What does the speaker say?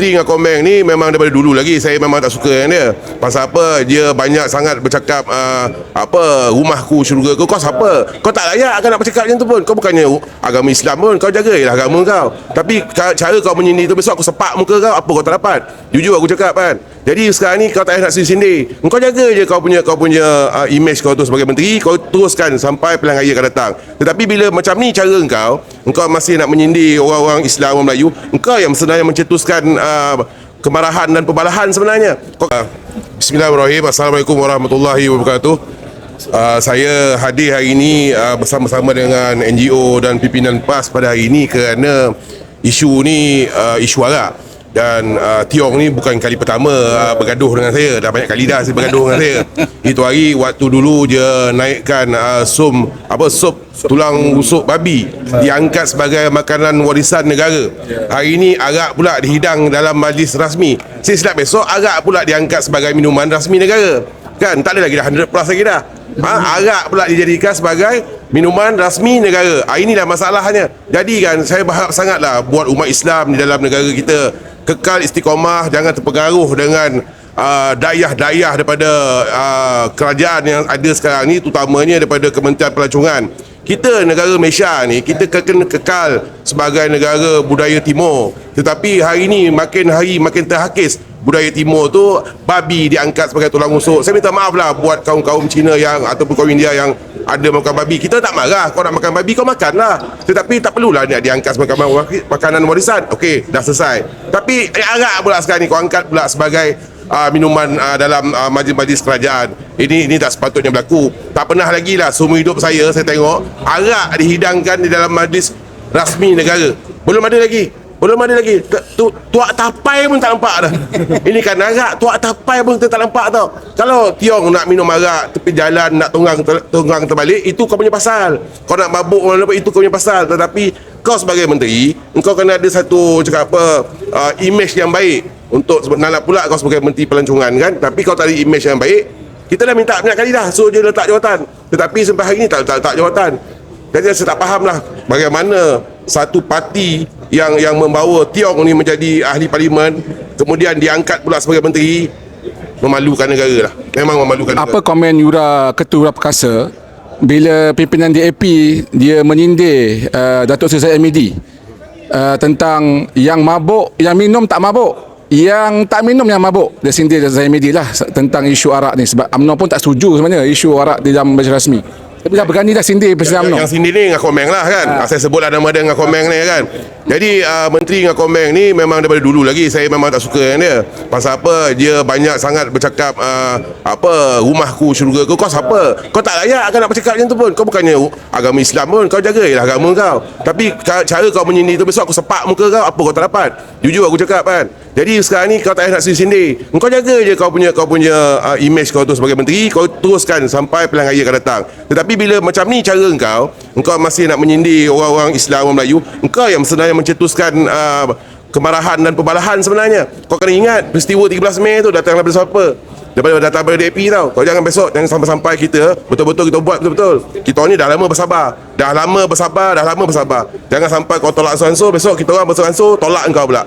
menteri dengan Komeng ni memang daripada dulu lagi saya memang tak suka dengan dia. Pasal apa? Dia banyak sangat bercakap uh, apa rumahku syurga kau. Kau siapa? Kau tak layak kan nak bercakap macam tu pun. Kau bukannya agama Islam pun. Kau jaga je lah agama kau. Tapi ca- cara kau menyindir tu besok aku sepak muka kau apa kau tak dapat. Jujur aku cakap kan. Jadi sekarang ni kau tak payah nak sindir. Kau jaga je kau punya kau punya uh, image kau tu sebagai menteri, kau teruskan sampai pilihan raya akan datang. Tetapi bila macam ni cara kau, engkau masih nak menyindir orang-orang Islam orang Melayu, engkau yang sebenarnya mencetuskan uh, kemarahan dan pembalahan sebenarnya. Kau, uh, Bismillahirrahmanirrahim. Assalamualaikum warahmatullahi wabarakatuh. Uh, saya hadir hari ini uh, bersama-sama dengan NGO dan pimpinan PAS pada hari ini kerana isu ni uh, isu arak dan uh, Tiong ni bukan kali pertama uh, bergaduh dengan saya. Dah banyak kali dah saya bergaduh dengan saya. Itu hari waktu dulu dia naikkan uh, sum apa sup tulang rusuk babi diangkat sebagai makanan warisan negara. Hari ini arak pula dihidang dalam majlis rasmi. Saya silap besok arak pula diangkat sebagai minuman rasmi negara. Kan? Tak ada lagi dah 100 plus lagi dah. Ha, arak pula dijadikan sebagai minuman rasmi negara. Ha, inilah masalahnya. Jadi kan saya berharap sangatlah buat umat Islam di dalam negara kita kekal istiqamah jangan terpengaruh dengan uh, dayah-dayah daripada uh, kerajaan yang ada sekarang ni terutamanya daripada Kementerian Pelancongan kita negara Malaysia ni kita kena kekal sebagai negara budaya timur. Tetapi hari ni makin hari makin terhakis budaya timur tu babi diangkat sebagai tulang rusuk. Saya minta maaf lah buat kaum-kaum Cina yang ataupun kaum India yang ada makan babi. Kita tak marah kau nak makan babi kau makan lah. Tetapi tak perlulah nak diangkat sebagai makanan- warisan. Okey dah selesai. Tapi eh, arak pula sekarang ni kau angkat pula sebagai uh, minuman uh, dalam uh, majlis-majlis kerajaan. Ini ini tak sepatutnya berlaku. Tak pernah lagi lah seumur hidup saya saya tengok arak dihidangkan di dalam majlis rasmi negara. Belum ada lagi. Belum ada lagi. Tu- tu, Tuak tapai pun tak nampak dah. Ini kan arak Tuak tapai pun kita tak nampak tau. Kalau Tiong nak minum arak Tepi jalan Nak tunggang ter, tunggang terbalik Itu kau punya pasal. Kau nak mabuk mana Itu kau punya pasal. Tetapi Kau sebagai menteri Engkau kena ada satu Cakap apa uh, Image yang baik Untuk nak pula kau sebagai menteri pelancongan kan Tapi kau tak ada image yang baik Kita dah minta banyak kali dah Suruh dia letak jawatan Tetapi sampai hari ni tak tak letak jawatan jadi saya tak faham lah bagaimana satu parti yang yang membawa Tiong ni menjadi ahli parlimen kemudian diangkat pula sebagai menteri memalukan negara lah. Memang memalukan Apa negara. komen Yura Ketua Perkasa bila pimpinan DAP dia menyindir uh, Datuk Seri Zaid Amidi uh, tentang yang mabuk, yang minum tak mabuk. Yang tak minum yang mabuk Dia sindir Zaid Amidi lah Tentang isu arak ni Sebab UMNO pun tak setuju sebenarnya Isu arak di dalam majlis rasmi Tapi dah berani dah sindir Presiden UMNO Yang sini ni dengan Komeng lah kan. Ha. Saya sebutlah nama dia dengan Komeng ni kan. Jadi uh, menteri dengan Komeng ni memang daripada dulu lagi saya memang tak suka dengan dia. Pasal apa? Dia banyak sangat bercakap uh, apa rumahku syurga kau. Kau siapa? Kau tak layak kan nak bercakap macam tu pun. Kau bukannya agama Islam pun. Kau jaga lah agama kau. Tapi ca- cara kau menyindir tu besok aku sepak muka kau apa kau tak dapat. Jujur aku cakap kan. Jadi sekarang ni kau tak payah nak sindir. Kau jaga je kau punya kau punya uh, image kau tu sebagai menteri, kau teruskan sampai pilihan raya akan datang. Tetapi bila macam ni cara kau, engkau masih nak menyindir orang-orang Islam orang Melayu, engkau yang sebenarnya mencetuskan uh, kemarahan dan pembalahan sebenarnya. Kau kena ingat peristiwa 13 Mei tu datang daripada siapa? Daripada datang daripada DAP tau. Kau jangan besok jangan sampai-sampai kita betul-betul kita buat betul-betul. Kita ni dah lama bersabar. Dah lama bersabar, dah lama bersabar. Jangan sampai kau tolak ansur-ansur besok kita orang bersur-ansur tolak engkau pula.